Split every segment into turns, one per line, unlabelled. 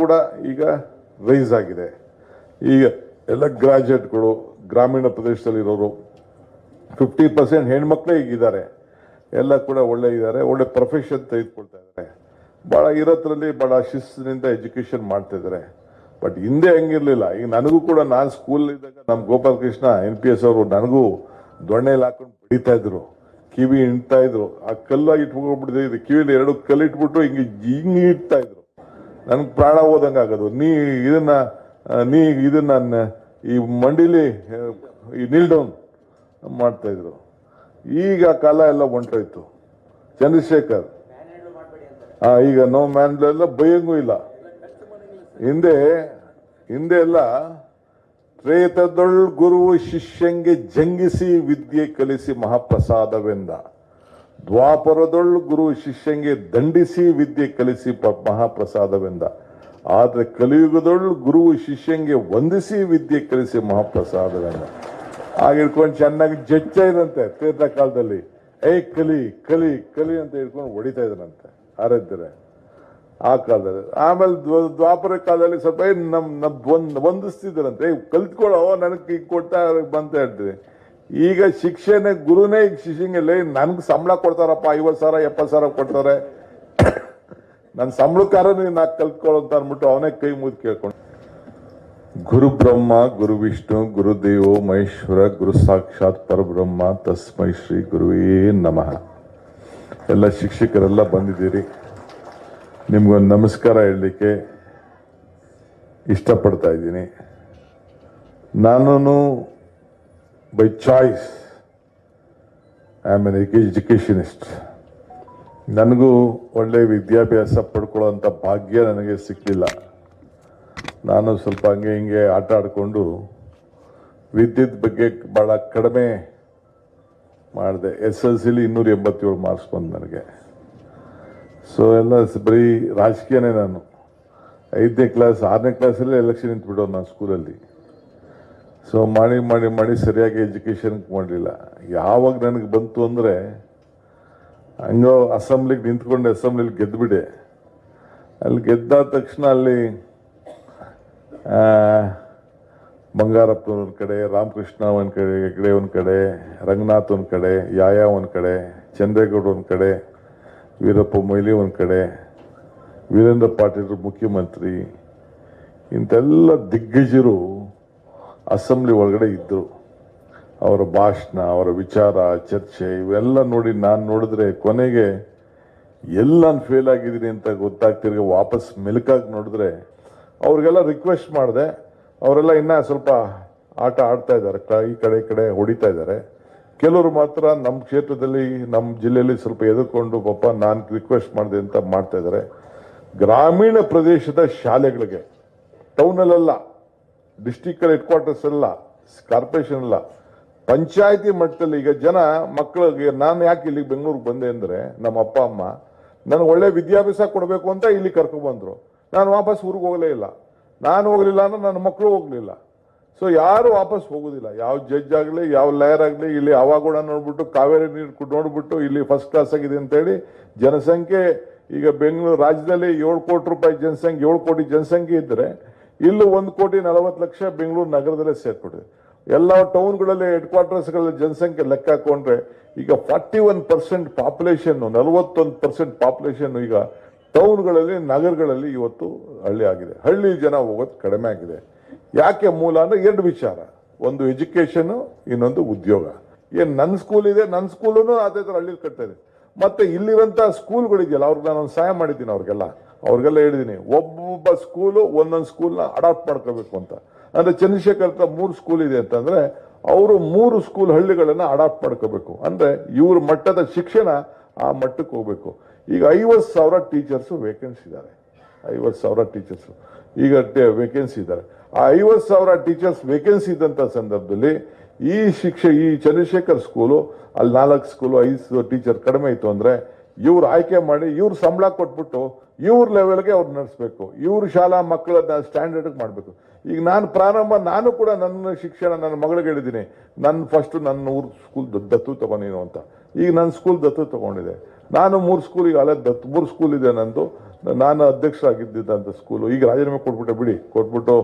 ಕೂಡ ಈಗ ರೈಸ್ ಆಗಿದೆ. ಈಗ ಎಲ್ಲ ಗ್ರಾಜುಯೇಟ್ಗಳು ಗ್ರಾಮೀಣ ಪ್ರದೇಶದಲ್ಲಿರೋರು ಫಿಫ್ಟಿ ಪರ್ಸೆಂಟ್ ಹೆಣ್ಮಕ್ಳೇ ಈಗಿದ್ದಾರೆ. ಎಲ್ಲ ಕೂಡ ಒಳ್ಳೆ ಇದ್ದಾರೆ, ಒಳ್ಳೆ ಪ್ರೊಫೆಷನ್ ತೆಗೆದುಕೊಳ್ತಾ ಇದ್ದಾರೆ. ಭಾಳ ಇರೋದ್ರಲ್ಲಿ ಭಾಳ ಶಿಸ್ತಿನಿಂದ ಎಜುಕೇಷನ್ ಮಾಡ್ತಾ ಇದ್ದಾರೆ. ಬಟ್ ಹಿಂದೆ ಹಂಗಿರ್ಲಿಲ್ಲ. ಈಗ ನನಗೂ ಕೂಡ ನಾನು ಸ್ಕೂಲ್ ಇದ್ದಾಗ ನಮ್ಮ Gopala Krishna N P S ಅವರು ನನಗೂ ದೊಣ್ಣೆಲಿ ಹಾಕೊಂಡು ಬಡಿತಾ ಇದ್ರು. ಕಿವಿ ಇಡ್ತಾ ಇದ್ರು. ಆ ಕಲ್ಲಾಗಿ ಇಟ್ಕೊಂಡ್ಬಿಟ್ಟಿದೆ ಕಿವಿಲಿ ಎರಡು ಕಲ್ಲು ಇಟ್ಬಿಟ್ಟು ಹಿಂಗೆ ಹಿಂಗೆ ಇಡ್ತಾ ಇದ್ರು. ನನ್ಗೆ ಪ್ರಾಣ ಹೋದಂಗೆ ಆಗೋದು. ನೀ ಇದನ್ನ ನೀ ಇದನ್ನ ಈ ಮಂಡಿಲಿ ಈ ನಿಲ್ ಡೌನ್ ಮಾಡ್ತಾ ಇದ್ರು. ಈಗ ಕಾಲ ಎಲ್ಲ ಹೊಂಟೋಯ್ತು ಚಂದ್ರಶೇಖರ್ ಹಾಂ ಈಗ ನೋ ಮ್ಯಾನ್ ಎಲ್ಲ ಭಯಂಗೂ ಇಲ್ಲ. ಹಿಂದೆ ಹಿಂದೆ ಎಲ್ಲ ತ್ರೇತದೊಳ್ ಗುರು ಶಿಷ್ಯಂಗೆ ಜಂಗಿಸಿ ವಿದ್ಯೆ ಕಲಿಸಿ ಮಹಾಪ್ರಸಾದವೆಂದ. ದ್ವಾಪರದೊಳ್ ಗುರು ಶಿಷ್ಯಂಗೆ ದಂಡಿಸಿ ವಿದ್ಯೆ ಕಲಿಸಿ ಮಹಾಪ್ರಸಾದವೆಂದ. ಆದರೆ ಕಲಿಯುಗದೊಳ್ ಗುರು ಶಿಷ್ಯಂಗೆ ವಂದಿಸಿ ವಿದ್ಯೆ ಕಲಿಸಿ ಮಹಾಪ್ರಸಾದವೆಂದ. ಆಗಿರ್ಕೊಂಡು ಚೆನ್ನಾಗಿ ಜಚ್ಚ ಇದಂತೆ ತೀರ್ಥ ಕಾಲದಲ್ಲಿ. ಏ ಕಲಿ ಕಲಿ ಕಲಿ ಅಂತ ಹಿಡ್ಕೊಂಡು ಹೊಡಿತಾ ಇದ್ರಂತೆ ಆರಾಧ್ಯರೆ. ಆ ಕಾಲದಲ್ಲಿ. ಆಮೇಲೆ ದ್ವ- ದ್ವಾಪರ ಕಾಲದಲ್ಲಿ ಸ್ವಲ್ಪ ನಮ್ ನಮ್ ಒಂದ್ ವಂದಿಸ್ತಿದ್ರಂತೆ. ಕಲ್ತ್ಕೊಳ್ಳೋ ನನಗೆ ಈಗ ಕೊಡ್ತಾ ಬಂತ ಹೇಳ್ತೀವಿ ಈಗ ಶಿಕ್ಷಣ ಗುರುನೇ ಈಗ ಶಿಕ್ಷಣಲ್ಲಿ ನನ್ಗೆ ಸಂಬಳ ಕೊಡ್ತಾರಪ್ಪ, ಐವತ್ತು ಸಾವಿರ, ಎಪ್ಪತ್ತು ಸಾವಿರ ಕೊಡ್ತಾರೆ. ನನ್ನ ಸಂಬಳಕಾರ ನಾ ಕಲ್ತ್ಕೊಳ್ಳೋ ಅಂತ ಅಂದ್ಬಿಟ್ಟು ಅವನೇ ಕೈ ಮುಗಿದು ಕೇಳ್ಕೊಂಡು ಗುರು ಬ್ರಹ್ಮ, ಗುರು ವಿಷ್ಣು ಗುರುದೇವೋ ಮಹೇಶ್ವರ, ಗುರು ಸಾಕ್ಷಾತ್ ಪರಬ್ರಹ್ಮ, ತಸ್ಮೈ ಶ್ರೀ ಗುರುವೇ ನಮಃ. ಎಲ್ಲ ಶಿಕ್ಷಕರೆಲ್ಲ ಬಂದಿದ್ದೀರಿ. ನಿಮ್ಗೊಂದು ನಮಸ್ಕಾರ ಹೇಳಲಿಕ್ಕೆ ಇಷ್ಟಪಡ್ತಾ ಇದ್ದೀನಿ. ನಾನು by choice I am an educationist ನನಗೂ ಒಳ್ಳೆ ವಿದ್ಯಾಭ್ಯಾಸ ಪಡ್ಕೊಳ್ಳೋಂಥ ಭಾಗ್ಯ ನನಗೆ ಸಿಕ್ಕಲಿಲ್ಲ ನಾನು ಸ್ವಲ್ಪ ಹಂಗೆ ಹಿಂಗೆ ಆಟ ಆಡಿಕೊಂಡು ವಿದ್ಯುತ್ ಬಗ್ಗೆ ಭಾಳ ಕಡಿಮೆ ಮಾಡಿದೆ. ಎಸ್ ಎಲ್ ಸಿಲಿ ಇನ್ನೂರ ಎಂಬತ್ತೇಳು ಮಾರ್ಕ್ಸ್ ಬಂದು ನನಗೆ. ಸೊ ಎಲ್ಲ ಬರೀ ರಾಜಕೀಯನೇ ನಾನು. ಐದನೇ ಕ್ಲಾಸ್ ಆರನೇ ಕ್ಲಾಸಲ್ಲೇ ಎಲೆಕ್ಷನ್ ನಿಂತ್ಬಿಡೋದು ನಾನು ಸ್ಕೂಲಲ್ಲಿ ಸೊ ಮಾಡಿ ಮಾಡಿ ಮಾಡಿ ಸರಿಯಾಗಿ ಎಜುಕೇಷನ್ ಮಾಡಲಿಲ್ಲ. ಯಾವಾಗ ನನಗೆ ಬಂತು ಅಂದರೆ ಹಂಗೋ ಅಸೆಂಬ್ಲಿಗೆ ನಿಂತ್ಕೊಂಡು ಅಸೆಂಬ್ಲಿಲಿ ಗೆದ್ದುಬಿಡೆ ಅಲ್ಲಿ ಗೆದ್ದಾದ ತಕ್ಷಣ ಅಲ್ಲಿ ಆ, ಬಂಗಾರಪ್ಪ ಒಂದ್ ಕಡೆ ರಾಮಕೃಷ್ಣ ಒಂದು ಕಡೆ ಹೆಗ್ಡೆ ಒಂದು ಕಡೆ ರಂಗನಾಥ್ ಒಂದು ಕಡೆ ಯಾಯ ಒಂದು ಕಡೆ ಚಂದ್ರೇಗೌಡ ಒಂದು ಕಡೆ ವೀರಪ್ಪ ಮೊಯ್ಲಿ ಒಂದು ಕಡೆ ವೀರೇಂದ್ರ ಪಾಟೀಲ್ ಮುಖ್ಯಮಂತ್ರಿ ಇಂಥೆಲ್ಲ ದಿಗ್ಗಜರು ಅಸೆಂಬ್ಲಿ ಒಳಗಡೆ ಇದ್ದರು ಅವರ ಭಾಷಣ, ಅವರ ವಿಚಾರ, ಚರ್ಚೆ ಇವೆಲ್ಲ ನೋಡಿ ನಾನು ನೋಡಿದ್ರೆ ಕೊನೆಗೆ ಎಲ್ಲ ಫೇಲ್ ಆಗಿದ್ದೀನಿ ಅಂತ ಗೊತ್ತಾಗ್ತಿರ್ಗೆ ವಾಪಸ್ ಮೆಲುಕಾಗಿ ನೋಡಿದ್ರೆ ಅವ್ರಿಗೆಲ್ಲ ರಿಕ್ವೆಸ್ಟ್ ಮಾಡಿದೆ. ಅವರೆಲ್ಲ ಇನ್ನೂ ಸ್ವಲ್ಪ ಆಟ ಆಡ್ತಾ ಇದ್ದಾರೆ. ಈ ಕಡೆ ಈ ಕಡೆ ಹೊಡಿತಾ ಇದ್ದಾರೆ. ಕೆಲವರು ಮಾತ್ರ ನಮ್ಮ ಕ್ಷೇತ್ರದಲ್ಲಿ ನಮ್ಮ ಜಿಲ್ಲೆಯಲ್ಲಿ ಸ್ವಲ್ಪ ಎದುರ್ಕೊಂಡು ಪಾಪ ನಾನು ರಿಕ್ವೆಸ್ಟ್ ಮಾಡಿದೆ ಅಂತ ಮಾಡ್ತಾ ಇದ್ದಾರೆ. ಗ್ರಾಮೀಣ ಪ್ರದೇಶದ ಶಾಲೆಗಳಿಗೆ ಟೌನಲ್ಲೆಲ್ಲ ಡಿಸ್ಟಿಕ್ ಹೆಡ್ ಕ್ವಾರ್ಟರ್ಸ್ ಎಲ್ಲ ಕಾರ್ಪೊರೇಷನ್ ಎಲ್ಲ ಪಂಚಾಯತಿ ಮಟ್ಟದಲ್ಲಿ ಈಗ ಜನ ಮಕ್ಕಳಿಗೆ ನಾನು ಯಾಕೆ ಇಲ್ಲಿ ಬೆಂಗಳೂರಿಗೆ ಬಂದೆ ಅಂದರೆ ನಮ್ಮ ಅಪ್ಪ, ಅಮ್ಮ, ನನಗೆ ಒಳ್ಳೆ ವಿದ್ಯಾಭ್ಯಾಸ ಕೊಡಬೇಕು ಅಂತ ಇಲ್ಲಿ ಕರ್ಕೊಂಡ್ಬಂದರು ನಾನು ವಾಪಸ್ ಊರಿಗೆ ಹೋಗಲೇ ಇಲ್ಲ. ನಾನು ಹೋಗಲಿಲ್ಲ ಅಂದ್ರೆ ನನ್ನ ಮಕ್ಕಳು ಹೋಗಲಿಲ್ಲ. ಸೊ ಯಾರು ವಾಪಸ್ ಹೋಗೋದಿಲ್ಲ. ಯಾವ ಜಡ್ಜ್ ಆಗಲಿ, ಯಾವ ಲಾಯರ್ ಆಗಲಿ, ಇಲ್ಲಿ ಅವಾಗೂಡ ನೋಡ್ಬಿಟ್ಟು, ಕಾವೇರಿ ನೀರು ನೋಡ್ಬಿಟ್ಟು ಇಲ್ಲಿ ಫಸ್ಟ್ ಕ್ಲಾಸ್ ಆಗಿದೆ ಅಂತೇಳಿ ಜನಸಂಖ್ಯೆ ಈಗ ಬೆಂಗಳೂರು ರಾಜ್ಯದಲ್ಲಿ ಏಳು ಕೋಟಿ ರೂಪಾಯಿ ಜನಸಂಖ್ಯೆ, ಏಳು ಕೋಟಿ ಜನಸಂಖ್ಯೆ ಇದ್ರೆ ಇಲ್ಲೂ ಒಂದು ಕೋಟಿ ನಲವತ್ತು ಲಕ್ಷ ಬೆಂಗಳೂರು ನಗರದಲ್ಲೇ ಸೇರ್ಕೊಂಡಿದೆ ಎಲ್ಲ ಟೌನ್ಗಳಲ್ಲಿ ಹೆಡ್ ಕ್ವಾರ್ಟರ್ಸ್ಗಳಲ್ಲಿ ಜನಸಂಖ್ಯೆ ಲೆಕ್ಕ ಹಾಕೊಂಡ್ರೆ ಈಗ ಫಾರ್ಟಿ ಒನ್ ಪರ್ಸೆಂಟ್ ಪಾಪ್ಯುಲೇಷನ್ನು ನಲವತ್ತೊಂದು ಪರ್ಸೆಂಟ್ ಪಾಪ್ಯುಲೇಷನ್ ಈಗ ಟೌನ್ಗಳಲ್ಲಿ, ನಗರಗಳಲ್ಲಿ ಇವತ್ತು ಹಳ್ಳಿ ಆಗಿದೆ. ಹಳ್ಳಿ ಜನ ಹೋಗೋದು ಕಡಿಮೆ ಆಗಿದೆ. ಯಾಕೆ ಮೂಲ ಅಂದರೆ ಎರಡು ವಿಚಾರ. ಒಂದು ಎಜುಕೇಶನ್ ಇನ್ನೊಂದು ಉದ್ಯೋಗ. ಏನು ನನ್ನ ಸ್ಕೂಲ್ ಇದೆ ನನ್ನ ಸ್ಕೂಲನ್ನು ಅದೇ ಥರ ಹಳ್ಳಿ ಕಟ್ತಾ ಇದೆ. ಮತ್ತೆ ಇಲ್ಲಿರುವಂತ ಸ್ಕೂಲ್ಗಳಿದೆಯಲ್ಲ ಅವ್ರಿಗೆ ನಾನು ಒಂದು ಸಹಾಯ ಮಾಡಿದ್ದೀನಿ ಅವ್ರಿಗೆಲ್ಲ. ಅವ್ರಿಗೆಲ್ಲ ಹೇಳಿದ್ದೀನಿ ಒಬ್ಬೊಬ್ಬ ಸ್ಕೂಲು ಒಂದೊಂದು ಸ್ಕೂಲ್ನ ಅಡಾಪ್ಟ್ ಮಾಡ್ಕೋಬೇಕು ಅಂತ. ಅಂದ್ರೆ ಚಂದ್ರಶೇಖರ್ ಹತ್ರ ಮೂರು ಸ್ಕೂಲ್ ಇದೆ ಅಂತಂದ್ರೆ, ಅವರು ಮೂರು ಸ್ಕೂಲ್ ಹಳ್ಳಿಗಳನ್ನ ಅಡಾಪ್ಟ್ ಮಾಡ್ಕೋಬೇಕು. ಅಂದ್ರೆ ಇವ್ರ ಮಟ್ಟದ ಶಿಕ್ಷಣ ಆ ಮಟ್ಟಕ್ಕೆ ಹೋಗಬೇಕು. ಈಗ ಐವತ್ತು ಸಾವಿರ ಟೀಚರ್ಸ್ ವೇಕೆನ್ಸಿ ಇದ್ದಾರೆ ಐವತ್ತು ಸಾವಿರ ಟೀಚರ್ಸ್ ಈಗ ವೇಕೆನ್ಸಿ ಇದ್ದಾರೆ ಆ ಐವತ್ತು ಸಾವಿರ ಟೀಚರ್ಸ್ ವೇಕೆನ್ಸಿ ಇದ್ದಂಥ ಸಂದರ್ಭದಲ್ಲಿ ಈ ಶಿಕ್ಷೆ, ಈ ಚಂದ್ರಶೇಖರ್ ಸ್ಕೂಲು ಅಲ್ಲಿ ನಾಲ್ಕು ಸ್ಕೂಲು ಐದು ಟೀಚರ್ ಕಡಿಮೆ ಇತ್ತು ಅಂದ್ರೆ ಇವ್ರು ಆಯ್ಕೆ ಮಾಡಿ ಇವ್ರು ಸಂಬಳ ಕೊಟ್ಬಿಟ್ಟು ಇವ್ರ ಲೆವೆಲ್ಗೆ ಅವ್ರು ನಡೆಸಬೇಕು. ಇವ್ರ ಶಾಲಾ ಮಕ್ಕಳನ್ನ ಸ್ಟ್ಯಾಂಡರ್ಡ್ ಮಾಡಬೇಕು. ಈಗ ನಾನು ಪ್ರಾರಂಭ, ನಾನು ಕೂಡ ನನ್ನ ಶಿಕ್ಷಣ ನನ್ನ ಮಗಳಿಗೆ ಹೇಳಿದ್ದೀನಿ. ನನ್ನ ಫಸ್ಟ್ ನನ್ನ ಊರ್ ಸ್ಕೂಲ್ ದತ್ತು ತಗೊಂಡಿನ ಅಂತ. ಈಗ ನನ್ನ ಸ್ಕೂಲ್ ದತ್ತು ತಗೊಂಡಿದೆ. ನಾನು ಮೂರು ಈಗ ಅಲ್ಲೇ ದತ್ತು ಮೂರು ಸ್ಕೂಲ್ ಇದೆ ನಂದು. ನಾನು ಅಧ್ಯಕ್ಷರಾಗಿದ್ದಂಥ ಸ್ಕೂಲು ಈಗ ರಾಜೀನಾಮೆ ಕೊಟ್ಬಿಟ್ಟೆ, ಬಿಡಿ. ಕೊಟ್ಬಿಟ್ಟು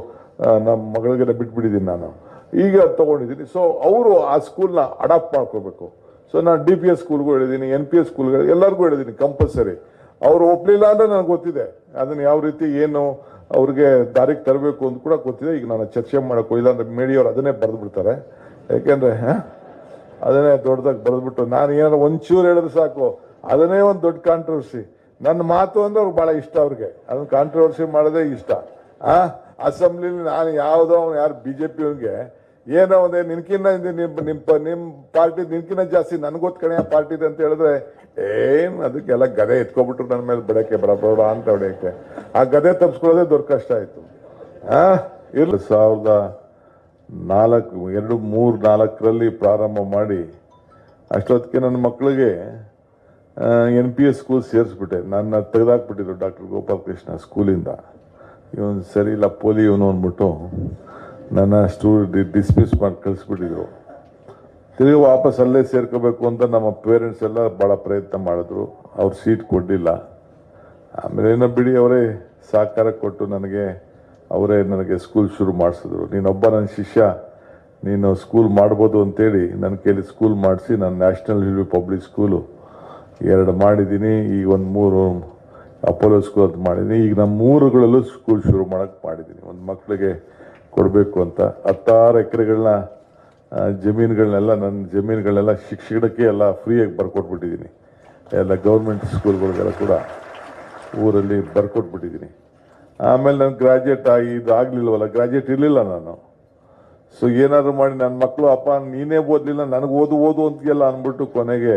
ನಮ್ಮ ಮಗಳಿಗೆಲ್ಲ ಬಿಟ್ಬಿಟ್ಟಿದ್ದೀನಿ ನಾನು. ಈಗ ತಗೊಂಡಿದ್ದೀನಿ. ಸೊ ಅವರು ಆ ಸ್ಕೂಲ್ನ ಅಡಾಪ್ಟ್ ಮಾಡ್ಕೋಬೇಕು. ಸೊ ನಾನು ಡಿ ಪಿ ಎಸ್ ಸ್ಕೂಲ್ಗೂ ಹೇಳಿದ್ದೀನಿ ಎನ್ ಪಿ ಎಸ್ ಸ್ಕೂಲ್ಗಳು ಎಲ್ಲರಿಗೂ ಹೇಳಿದ್ದೀನಿ ಕಂಪಲ್ಸರಿ ಅವ್ರು ಒಪ್ಲಿಲ್ಲ ಅಂದ್ರೆ ನನಗೆ ಗೊತ್ತಿದೆ. ಅದನ್ನ ಯಾವ ರೀತಿ ಏನು ಅವ್ರಿಗೆ ದಾರಿಗೆ ತರಬೇಕು ಅಂತ ಕೂಡ ಗೊತ್ತಿದೆ. ಈಗ ನಾನು ಚರ್ಚೆ ಮಾಡೋಕ್ಕೂ ಇಲ್ಲ ಅಂದ್ರೆ ಮೇಡಿಯವ್ರು ಅದನ್ನೇ ಬರೆದು ಬಿಡ್ತಾರೆ ಯಾಕೆಂದ್ರೆ ಅದನ್ನೇ ದೊಡ್ಡದಾಗಿ ಬರೆದ್ಬಿಟ್ಟು ನಾನು ಏನಾದ್ರು ಒಂಚೂರು ಹೇಳಿದ್ರೆ ಸಾಕು. ಅದನ್ನೇ ಒಂದು ದೊಡ್ಡ ಕಾಂಟ್ರವರ್ಸಿ ನನ್ನ ಮಾತು ಅಂದ್ರೆ ಅವ್ರಿಗೆ ಬಹಳ ಇಷ್ಟ ಅವ್ರಿಗೆ. ಅದನ್ನ ಕಾಂಟ್ರವರ್ಸಿ ಮಾಡೋದೇ ಇಷ್ಟ. ಆ ಅಸೆಂಬ್ಲಿಲಿ ನಾನು ಯಾವುದೋ ಅವ್ನು ಯಾರು ಬಿಜೆಪಿ ಅವ್ನಿಗೆ ಏನೋ ಒಂದೇ ನಿನ್ಕಿನ್ನ ನಿಮ್ಮ ನಿಮ್ ನಿಮ್ಮ ಪ- ನಿಮ್ ಪಾರ್ಟಿ ನಿನ್ಕಿನ್ನ ಜಾಸ್ತಿ ನನ್ಗೊತ್ ಕಣೆ ಪಾರ್ಟಿ ಅಂತ ಹೇಳಿದ್ರೆ, ಏನ್ ಅದಕ್ಕೆಲ್ಲ ಗದೆ ಎತ್ಕೊಬಿಟ್ರು ನನ್ನ ಮೇಲೆ ಬಿಡಕ್ಕೆ ಬರಬೇಡ ಅಂತ ಹೊಡೆಯಕ್ಕೆ. ಆ ಗದೆ ತಪ್ಪಿಸ್ಕೊಳ್ಳೋದೇ ದೊಡ್ಡ ಕಷ್ಟ ಆಯ್ತು. ಆ ಇಲ್ಲ ಸಾವಿರದ ನಾಲ್ಕು, ಎರಡು, ಮೂರು, ನಾಲ್ಕರಲ್ಲಿ ಪ್ರಾರಂಭ ಮಾಡಿ ಅಷ್ಟೊತ್ತಿಗೆ ನನ್ನ ಮಕ್ಕಳಿಗೆ ಎನ್ ಪಿ ಎಸ್ ಸ್ಕೂಲ್ ಸೇರಿಸ್ಬಿಟ್ಟೆ. ನನ್ನ ತೆಗೆದಾಕ್ಬಿಟ್ಟಿದ್ರು ಡಾಕ್ಟರ್ ಗೋಪಾಲಕೃಷ್ಣ ಸ್ಕೂಲಿಂದ ಇವನು ಸರಿ ಇಲ್ಲ ಪೋಲಿ ಇವನು ಅಂದ್ಬಿಟ್ಟು ನನ್ನ ಸ್ಟೂ ಡಿಸ್ಮಿಸ್ ಮಾಡಿ ಕಳಿಸ್ಬಿಟ್ಟಿದ್ರು. ತಿರುಗಿ ವಾಪಸ್ ಅಲ್ಲೇ ಸೇರ್ಕೋಬೇಕು ಅಂತ ನಮ್ಮ ಪೇರೆಂಟ್ಸ್ ಎಲ್ಲ ಭಾಳ ಪ್ರಯತ್ನ ಮಾಡಿದ್ರು. ಅವ್ರು ಸೀಟ್ ಕೊಡಲಿಲ್ಲ. ಆಮೇಲೆ ಏನೋ ಬಿಡಿ ಅವರೇ ಸಹಕಾರ ಕೊಟ್ಟು ನನಗೆ, ಅವರೇ ನನಗೆ ಸ್ಕೂಲ್ ಶುರು ಮಾಡಿಸಿದ್ರು. ನೀನೊಬ್ಬ ನನ್ನ ಶಿಷ್ಯ, ನೀನು ಸ್ಕೂಲ್ ಮಾಡ್ಬೋದು ಅಂತೇಳಿ ನನ್ನ ಕೈಲಿ ಸ್ಕೂಲ್ ಮಾಡಿಸಿ ನಾನು ನ್ಯಾಷನಲ್ ಹಿಲ್ ಪಬ್ಲಿಕ್ ಸ್ಕೂಲು ಎರಡು ಮಾಡಿದ್ದೀನಿ. ಈಗ ಒಂದು ಮೂರು ಅಪೋಲೋ ಸ್ಕೂಲ್ ಅಂತ ಮಾಡಿದ್ದೀನಿ. ಈಗ ನಮ್ಮ ಮೂರುಗಳಲ್ಲೂ ಸ್ಕೂಲ್ ಶುರು ಮಾಡೋಕ್ಕೆ ಮಾಡಿದ್ದೀನಿ. ಒಂದು ಮಕ್ಕಳಿಗೆ ಕೊಡಬೇಕು ಅಂತ. ಹತ್ತಾರು ಎಕರೆಗಳನ್ನ ಜಮೀನುಗಳನ್ನೆಲ್ಲ, ನನ್ನ ಜಮೀನುಗಳನ್ನೆಲ್ಲ ಶಿಕ್ಷಣಕ್ಕೆ ಎಲ್ಲ ಫ್ರೀಯಾಗಿ ಬರ್ಕೊಟ್ಬಿಟ್ಟಿದ್ದೀನಿ. ಎಲ್ಲ ಗೌರ್ಮೆಂಟ್ ಸ್ಕೂಲ್ಗಳಿಗೆಲ್ಲ ಕೂಡ ಊರಲ್ಲಿ ಬರ್ಕೊಟ್ಬಿಟ್ಟಿದ್ದೀನಿ. ಆಮೇಲೆ ನಾನು ಗ್ರಾಜ್ಯುಯೇಟ್ ಆಗಿ ಇದು ಆಗಲಿಲ್ಲವಲ್ಲ ಗ್ರಾಜ್ಯುಯೇಟ್ ಇರಲಿಲ್ಲ ನಾನು. ಸೊ ಏನಾದರೂ ಮಾಡಿ ನನ್ನ ಮಕ್ಕಳು, ಅಪ್ಪ, ನೀನೇ ಓದಲಿಲ್ಲ, ನನಗೆ ಓದು ಓದು ಅಂತೆಲ್ಲ ಅಂದ್ಬಿಟ್ಟು ಕೊನೆಗೆ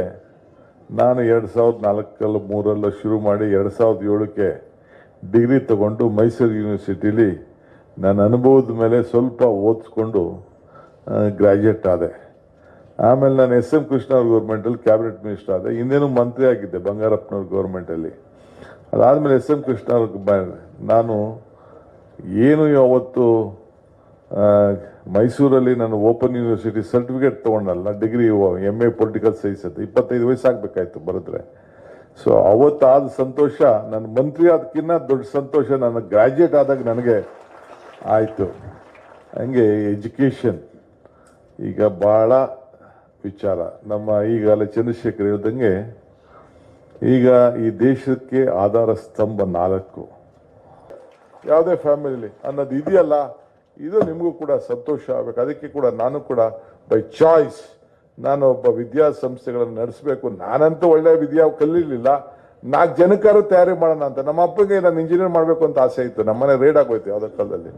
ನಾನು ಎರಡು ಸಾವಿರದ ನಾಲ್ಕಲ್ಲಿ ಮೂರಲ್ಲೂ ಶುರು ಮಾಡಿ ಎರಡು ಸಾವಿರದ ಏಳಕ್ಕೆ ಡಿಗ್ರಿ ತಗೊಂಡು ಮೈಸೂರು ಯೂನಿವರ್ಸಿಟಿಲಿ ನನ್ನ ಅನುಭವದ ಮೇಲೆ ಸ್ವಲ್ಪ ಓದಿಸ್ಕೊಂಡು ಗ್ರ್ಯಾಜುಯೇಟ್ ಆದೆ. ಆಮೇಲೆ ನಾನು ಎಸ್ ಎಂ ಕೃಷ್ಣ ಅವ್ರ ಗೌರ್ಮೆಂಟಲ್ಲಿ ಕ್ಯಾಬಿನೆಟ್ ಮಿನಿಸ್ಟರ್ ಆದೆ. ಇನ್ನೇನು ಮಂತ್ರಿ ಆಗಿದ್ದೆ ಬಂಗಾರಪ್ಪನವ್ರ ಗೌರ್ಮೆಂಟಲ್ಲಿ ಅದಾದಮೇಲೆ ಎಸ್ ಎಂ ಕೃಷ್ಣ ಅವ್ರ ನಾನು ಏನು ಅವತ್ತು ಮೈಸೂರಲ್ಲಿ ನಾನು open university certificate ತೊಗೊಂಡಲ್ಲ degree M A political science ಅಂತ. ಇಪ್ಪತ್ತೈದು ವಯಸ್ಸಾಗಬೇಕಾಯ್ತು ಬರೆದ್ರೆ. ಸೊ ಅವತ್ತಾದ ಸಂತೋಷ, ನನ್ನ ಮಂತ್ರಿ ಆದಕ್ಕಿಂತ ದೊಡ್ಡ ಸಂತೋಷ ನಾನು ಗ್ರ್ಯಾಜುಯೇಟ್ ಆದಾಗ ನನಗೆ ಆಯಿತು. ಹಂಗೆ ಎಜುಕೇಷನ್ ಈಗ ಭಾಳ ವಿಚಾರ. ನಮ್ಮ ಈಗ ಚಂದ್ರಶೇಖರ್ ಹೇಳ್ದಂಗೆ ಈಗ ಈ ದೇಶಕ್ಕೆ ಆಧಾರ ಸ್ತಂಭ ನಾಲ್ಕು. ಯಾವುದೇ ಫ್ಯಾಮಿಲಿ ಅನ್ನೋದು ಇದೆಯಲ್ಲ, ಇದು ನಿಮಗೂ ಕೂಡ ಸಂತೋಷ ಆಗಬೇಕು. ಅದಕ್ಕೆ ಕೂಡ ನಾನು ಕೂಡ ಬೈ ಚಾಯ್ಸ್ ನಾನು ಒಬ್ಬ ವಿದ್ಯಾಸಂಸ್ಥೆಗಳನ್ನು ನಡೆಸಬೇಕು. ನಾನಂತೂ ಒಳ್ಳೆಯ ವಿದ್ಯಾ ಕಲೀಲಿಲ್ಲ. ನಾಲ್ಕು ಜನಕ್ಕಾರು ತಯಾರಿ ಮಾಡೋಣ ಅಂತ. ನಮ್ಮ ಅಪ್ಪಗೆ ನಾನು ಇಂಜಿನಿಯರ್ ಮಾಡಬೇಕು ಅಂತ ಆಸೆ ಇತ್ತು. ನಮ್ಮನೆ ರೇಡ್ ಆಗೋಯ್ತು ಯಾವುದೋ ಕಾಲದಲ್ಲಿ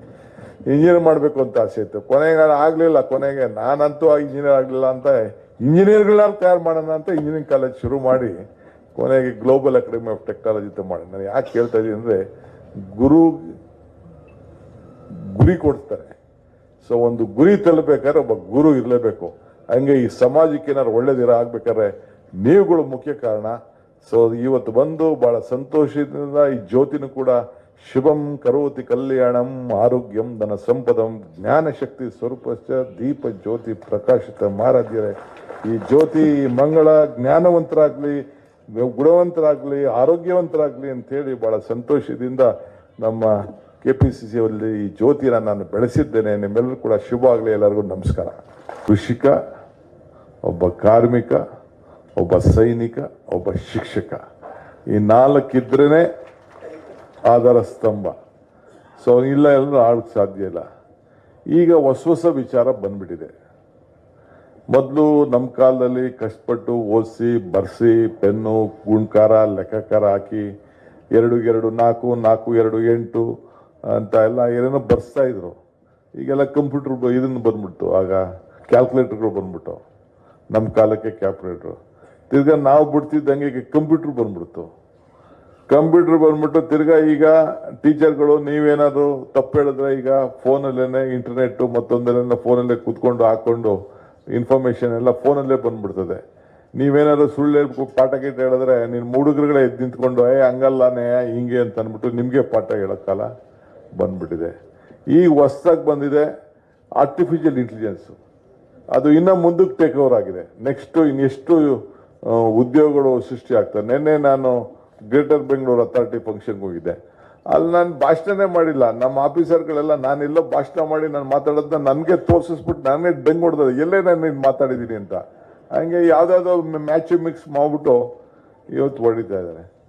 ಇಂಜಿನಿಯರ್ ಮಾಡಬೇಕು ಅಂತ ಆಸೆ ಇತ್ತು. ಕೊನೆಗೆ ಆಗಲಿಲ್ಲ. ಕೊನೆಗೆ ನಾನಂತೂ ಇಂಜಿನಿಯರ್ ಆಗಲಿಲ್ಲ ಅಂತ ಇಂಜಿನಿಯರ್ಗಳನ್ನ ತಯಾರು ಮಾಡೋಣ ಅಂತ ಇಂಜಿನಿಯರಿಂಗ್ ಕಾಲೇಜ್ ಶುರು ಮಾಡಿ ಕೊನೆಗೆ ಗ್ಲೋಬಲ್ ಅಕಾಡೆಮಿ ಆಫ್ ಟೆಕ್ನಾಲಜಿ ಅಂತ ಮಾಡಿ. ನಾನು ಯಾಕೆ ಕೇಳ್ತಾ ಇದ್ದೀನಿ ಅಂದರೆ ಗುರು ಗುರಿ ಕೊಡ್ತಾರೆ. ಸೊ ಒಂದು ಗುರಿ ತಲುಪಬೇಕಾದ್ರೆ ಒಬ್ಬ ಗುರು ಇರಲೇಬೇಕು. ಹಂಗೆ ಈ ಸಮಾಜಕ್ಕೆ ಏನಾದ್ರು ಒಳ್ಳೇದಿರ ಆಗ್ಬೇಕಾದ್ರೆ ನೀವುಗಳು ಮುಖ್ಯ ಕಾರಣ. ಸೊ ಇವತ್ತು ಬಂದು ಬಹಳ ಸಂತೋಷದಿಂದ ಈ ಜ್ಯೋತಿನೂ ಕೂಡ ಶುಭಂ ಕರೋತಿ ಕಲ್ಯಾಣಂ ಆರೋಗ್ಯಂ ಧನ ಸಂಪದಂ ಜ್ಞಾನ ಶಕ್ತಿ ಸ್ವರೂಪಶ್ಚ ದೀಪ ಜ್ಯೋತಿ ಪ್ರಕಾಶಿತ ಮಹಾರಾಜರೇ ಈ ಜ್ಯೋತಿ ಮಂಗಳ ಜ್ಞಾನವಂತರಾಗ್ಲಿ, ಗುಣವಂತರಾಗ್ಲಿ, ಆರೋಗ್ಯವಂತರಾಗ್ಲಿ ಅಂತೇಳಿ ಬಹಳ ಸಂತೋಷದಿಂದ ನಮ್ಮ ಕೆ ಪಿ ಸಿ ಸಿ ಅವರಲ್ಲಿ ಈ ಜ್ಯೋತಿನ ನಾನು ಬೆಳೆಸಿದ್ದೇನೆ. ನಿಮ್ಮೆಲ್ಲರೂ ಕೂಡ ಶುಭ ಆಗಲಿ, ಎಲ್ಲರಿಗೂ ನಮಸ್ಕಾರ. ಕೃಷಿಕ, ಒಬ್ಬ ಕಾರ್ಮಿಕ ಒಬ್ಬ ಸೈನಿಕ, ಒಬ್ಬ ಶಿಕ್ಷಕ. ಈ ನಾಲ್ಕಿದ್ರೇ ಆಧಾರ ಸ್ತಂಭ. ಸೊ ಇಲ್ಲ ಎಲ್ಲರೂ ಆಡಕ್ಕೆ ಸಾಧ್ಯ ಇಲ್ಲ. ಈಗ ಹೊಸ ಹೊಸ ವಿಚಾರ ಬಂದ್ಬಿಟ್ಟಿದೆ. ಮೊದಲು ನಮ್ಮ ಕಾಲದಲ್ಲಿ ಕಷ್ಟಪಟ್ಟು ಓದಿಸಿ, ಬರ್ಸಿ, ಪೆನ್ನು, ಗುಣಕಾರ, ಲೆಕ್ಕಕಾರ ಹಾಕಿ, ಎರಡು ಎರಡು, ನಾಲ್ಕು ನಾಲ್ಕು, ಎರಡು, ಎಂಟು ಅಂತ ಎಲ್ಲ ಏನೇನೋ ಬರ್ಸ್ತಾ ಇದ್ರು. ಈಗೆಲ್ಲ ಕಂಪ್ಯೂಟರ್ ಇದನ್ನು ಬಂದ್ಬಿಡ್ತು. ಆಗ ಕ್ಯಾಲ್ಕುಲೇಟರ್ಗಳು ಬಂದ್ಬಿಟ್ಟು. ನಮ್ಮ ಕಾಲಕ್ಕೆ ಕ್ಯಾಲ್ಕುಲೇಟ್ರು. ತಿರ್ಗಾ ನಾವು ಬಿಡ್ತಿದ್ದಂಗೆ ಈಗ ಕಂಪ್ಯೂಟರ್ ಬಂದ್ಬಿಡ್ತು. ಕಂಪ್ಯೂಟರ್ ಬಂದ್ಬಿಟ್ಟು ತಿರ್ಗಾ ಈಗ ಟೀಚರ್ಗಳು ನೀವೇನಾದ್ರು ತಪ್ಪು ಹೇಳಿದ್ರೆ ಈಗ ಫೋನಲ್ಲೇನೆ ಇಂಟರ್ನೆಟ್ ಮತ್ತೊಂದೆಲ್ಲ ಫೋನಲ್ಲೇ ಕೂತ್ಕೊಂಡು ಹಾಕೊಂಡು ಇನ್ಫಾರ್ಮೇಶನ್ ಎಲ್ಲ ಫೋನಲ್ಲೇ ಬಂದ್ಬಿಡ್ತದೆ. ನೀವೇನಾದ್ರು ಸುಳ್ಳು ಹೇಳ್ಬೇಕು ಪಾಠ ಗೀಟ ಹೇಳಿದ್ರೆ ನೀನು ಹುಡುಗರುಗಳೇ ಎದ್ದು ನಿಂತ್ಕೊಂಡು, ಏ, ಹಂಗಲ್ಲನೇ, ಹಿಂಗೆ ಅಂತ ಅಂದ್ಬಿಟ್ಟು ನಿಮಗೆ ಪಾಠ ಹೇಳೋ ಕಾಲ ಬಂದ್ಬಿಟ್ಟಿದೆ. ಈಗ ಹೊಸ್ದಾಗಿ ಬಂದಿದೆ ಆರ್ಟಿಫಿಷಿಯಲ್ ಇಂಟೆಲಿಜೆನ್ಸು ಅದು ಇನ್ನ ಮುಂದಕ್ಕೆ ಟೇಕ್ ಓವರ್ ಆಗಿದೆ ನೆಕ್ಸ್ಟ್ ಇನ್ನೆಷ್ಟು ಉದ್ಯೋಗಗಳು ಸೃಷ್ಟಿ ಆಗ್ತವೆ ನಿನ್ನೆ ನಾನು ಗ್ರೇಟರ್ ಬೆಂಗಳೂರು ಅಥಾರಿಟಿ ಫಂಕ್ಷನ್ಗೆ ಹೋಗಿದ್ದೆ. ಅಲ್ಲಿ ನಾನು ಭಾಷಣನೇ ಮಾಡಿಲ್ಲ. ನಮ್ಮ ಆಫೀಸರ್ಗಳೆಲ್ಲ ನಾನೆಲ್ಲೋ ಭಾಷಣ ಮಾಡಿ ನಾನು ಮಾತಾಡೋದನ್ನ ನನಗೆ ತೋರಿಸ್ಬಿಟ್ಟು ನಾನೇ ಬೆಂಗ್ ಎಲ್ಲೇ ನಾನು ಇದು ಮಾತಾಡಿದ್ದೀನಿ ಅಂತ. ಹಂಗೆ ಯಾವುದಾದ್ರು ಮ್ಯಾಚು ಮಿಕ್ಸ್ ಮಾಡಿಬಿಟ್ಟು ಇವತ್ತು ಹೊಡಿತಾ ಇದ್ದಾರೆ.